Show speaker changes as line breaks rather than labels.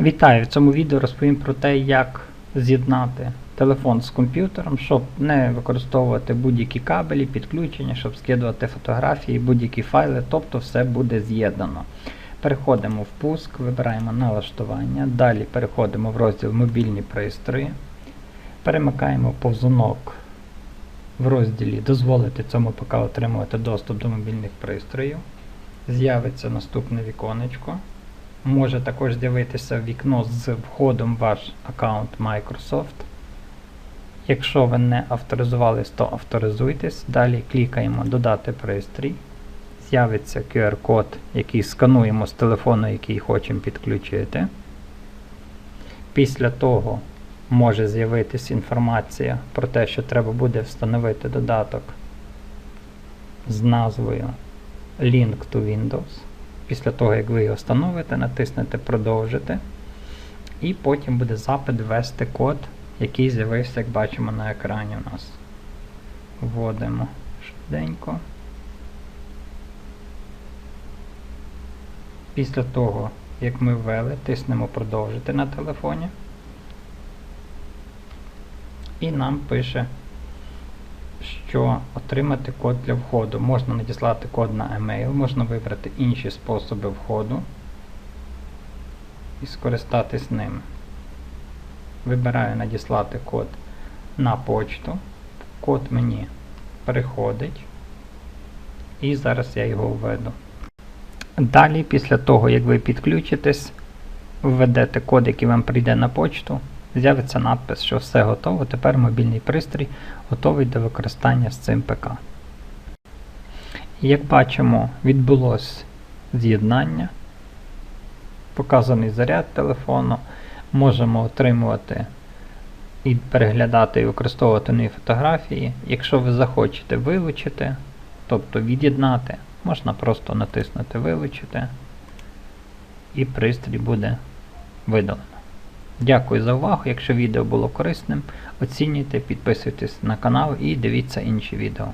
Вітаю! В цьому відео розповім про те, як з'єднати телефон з комп'ютером, щоб не використовувати будь-які кабелі, підключення, щоб скидувати фотографії, будь-які файли, тобто все буде з'єднано. Переходимо в пуск, вибираємо налаштування, далі переходимо в розділ Мобільні пристрої, перемикаємо повзунок в розділі Дозволити цьому ПК отримувати доступ до мобільних пристроїв. З'явиться наступне віконечко. Може також з'явитися вікно з входом ваш аккаунт Microsoft. Якщо ви не авторизувались, то авторизуйтесь. Далі клікаємо Додати пристрій. З'явиться QR-код, який скануємо з телефону, який хочемо підключити. Після того може з'явитися інформація про те, що треба буде встановити додаток з назвою Link to Windows. Після того, як ви його встановите, натиснете Продовжити. І потім буде запит ввести код, який з'явився, як бачимо на екрані у нас. Вводимо швиденько. Після того, як ми ввели, тиснемо Продовжити на телефоні. І нам пише, що отримати код для входу. Можна надіслати код на емейл, можна вибрати інші способи входу і скористатись ним. Вибираю надіслати код на почту. Код мені приходить. І зараз я його введу. Далі, після того, як ви підключитесь, введете код, який вам прийде на почту, з'явиться надпис, що все готово. Тепер мобільний пристрій готовий до використання з цим ПК. Як бачимо, відбулось з'єднання, показаний заряд телефону. Можемо отримувати і переглядати і використовувати нові фотографії. Якщо ви захочете вилучити, тобто від'єднати, можна просто натиснути Вилучити і пристрій буде видалено. Дякую за увагу. Якщо відео було корисним, оцінюйте, підписуйтесь на канал і дивіться інші відео.